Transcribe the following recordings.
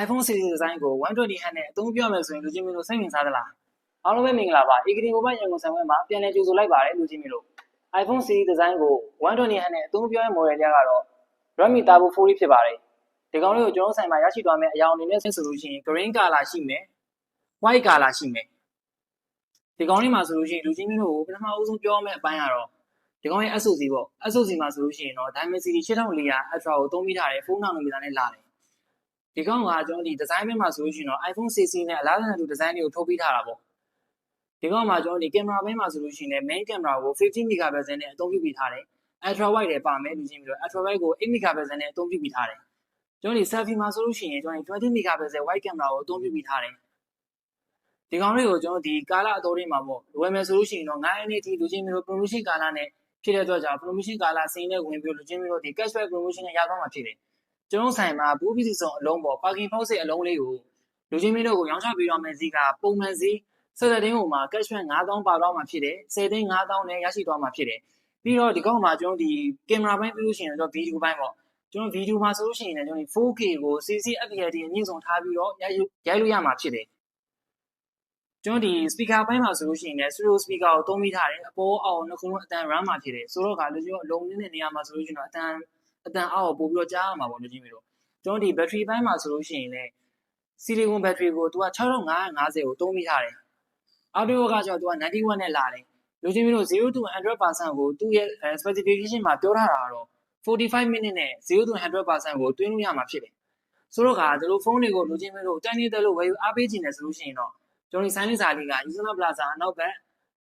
iPhone series design ကို 120 Hz နဲ့အသုံးပြုရမယ်ဆိုရင်လူချင်းမျိုးတို့စိတ်ဝင်စားသလားအားလုံးပဲမင်္ဂလာပါ Egreen Mobile ရန်ကုန်ဆိုင်ဝဲမှာပြန်လည်ကြိုဆိုလိုက်ပါတယ်လူချင်းမျိုးတို့ iPhone series design ကို 120 Hz နဲ့အသုံးပြုရတဲ့ model တွေကတော့ Redmi Turbo 4ဖြစ်ပါတယ်ဒီကောင်လေးကိုကျွန်တော်ဆိုင်မှာရရှိသွားမယ့်အရာအနေနဲ့ဆိုလို့ရှိရင် green color ရှိမယ် white color ရှိမယ်ဒီကောင်လေးမှာဆိုလို့ရှိရင်လူချင်းမျိုးတို့ကိုပထမအဦးဆုံးပြောရမယ့်အပိုင်းကတော့ဒီကောင်ရဲ့ SoC ပေါ့ SoC မှာဆိုလို့ရှိရင်တော့ Dimensity 6400 Ultra ကိုသုံးမိထားတယ်ဖုန်းနောင်နံပါတ်နဲ့လာတယ် ဒီကောင်ကကျွန်တော်ဒီ design ဘက်မှာဆိုလို့ရှိရင်တော့ iPhone 6C နဲ့အလားတူ design တွေကိုထုတ်ပေးထားတာပေါ့ဒီကောင်မှာကျွန်တော်ဒီ camera ဘက်မှာဆိုလို့ရှိရင်လည်း main camera ကို50 megapixel နဲ့အသုံးပြုပေးထားတယ် ultra wide လည်းပါမယ်လူချင်းပြီးတော့ ultra wide ကို8 megapixel နဲ့အသုံးပြုပေးထားတယ်ကျွန်တော်ဒီ selfie မှာဆိုလို့ရှိရင်ကျွန်တော်ဒီ20 megapixel wide camera ကိုအသုံးပြုပေးထားတယ်ဒီကောင်လေးကိုကျွန်တော်ဒီကာလအတော်လေးမှာပေါ့ဝယ်မယ်ဆိုလို့ရှိရင်တော့9ရက်နေ့ထိလူချင်းမျိုး promotion ကာလနဲ့ဖြစ်တဲ့အတွက်ကြောင့် promotion ကာလစင်းနဲ့ဝင်ပြီးလူချင်းမျိုးဒီ cashback promotion နဲ့ရသွားမှာဖြစ်တယ် ကျွန်တော်ဆိုင်မှာဘူးပြည်စုံအလုံးပေါ့ parking box အလုံးလေးကိုလူချင်းမျိုးတို့ကိုရောင်းချပေးရမယ့်ဈေးကပုံမှန်ဈေးဆက်တဲ့တင်းဟိုမှာ cashback 9000ပါတော့မှာဖြစ်တယ်10သိန်း9000နဲ့ရရှိသွားမှာဖြစ်တယ်ပြီးတော့ဒီကောင်မှာကျွန်တော်ဒီကင်မရာပိုင်းပြီးလို့ရှိရင်တော့ဗီဒီယိုပိုင်းပေါ့ကျွန်တော်ဗီဒီယိုမှာဆိုလို့ရှိရင်လည်းကျွန်တော် 4K ကို CC FPL အမြင့်ဆုံးထားပြီးတော့ရိုက်ရိုက်လို့ရမှာဖြစ်တယ်ကျွန်တော်ဒီ speaker ဘိုင်းမှာဆိုလို့ရှိရင်လည်း stereo speaker ကိုသုံးမိထားတယ်အပေါ်အောက်နှစ်ခုလုံးအတန် run မှာဖြစ်တယ်ဆိုတော့ကလူကြီးအလုံးနေတဲ့နေရာမှာဆိုလို့ရှိရင်တော့အတန် အတန်အောက်ကိုပို့ပြီးတော့ကြားရမှာပေါ့လူကြီးမျိုးတို့ကျွန်တော်ဒီ battery ဘိုင်းမှာဆိုလို့ရှိရင်လည်း silicon battery ကိုသူက6550ကိုသုံးမိထားတယ် audio ကကျတော့သူက91နဲ့လာတယ်လူချင်းမျိုးတို့0 to 100%ကိုသူ့ရဲ့ specification မှာပြောထားတာကတော့45 minute နဲ့0 to 100%ကိုတွင်းလို့ရမှာဖြစ်တယ်ဆိုတော့ကဒီလိုဖုန်းတွေကိုလူချင်းမျိုးတို့တန်းနေတဲ့လို့ဝယ်ယူအားပေးခြင်းနဲ့ဆိုလို့ရှိရင်တော့ကျွန်တော်ဒီဆိုင်းလင်းစာလေးက Usana Plaza အနောက်ဘက်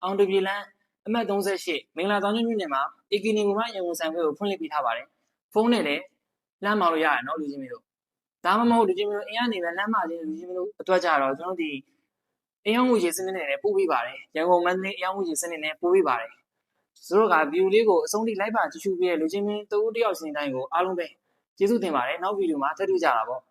အောင်တပြည်လန်းအမှတ်38မင်္ဂလာတောင်ကျွန်းမြို့နယ်မှာ Ekini ကမှရန်ကုန်ဆိုင်ခွဲကိုဖွင့်လှစ်ပေးထားပါတယ် ဖုန်းနဲ့လည်းလမ်းမောင်းလို့ရတယ်နော်လူချင်းမျိုးတို့ဒါမှမဟုတ်လူချင်းမျိုးတို့အင်ကနေပဲလမ်းမလေးလူချင်းမျိုးတို့အတွက်ကြတော့ကျွန်တော်ဒီအယောင်ငွေကြီးစနစ်နဲ့ပို့ပေးပါတယ်ရန်ကုန်မန္တလေးအယောင်ငွေကြီးစနစ်နဲ့ပို့ပေးပါတယ်ဆိုတော့က view လေးကိုအဆုံးထိလိုက်ပါကြည့်ရှုပေးတဲ့လူချင်းမင်းတဦးတယောက်စင်တိုင်းကိုအားလုံးပဲကျေးဇူးတင်ပါတယ်နောက်ဗီဒီယိုမှာထပ်တွေ့ကြတာပေါ့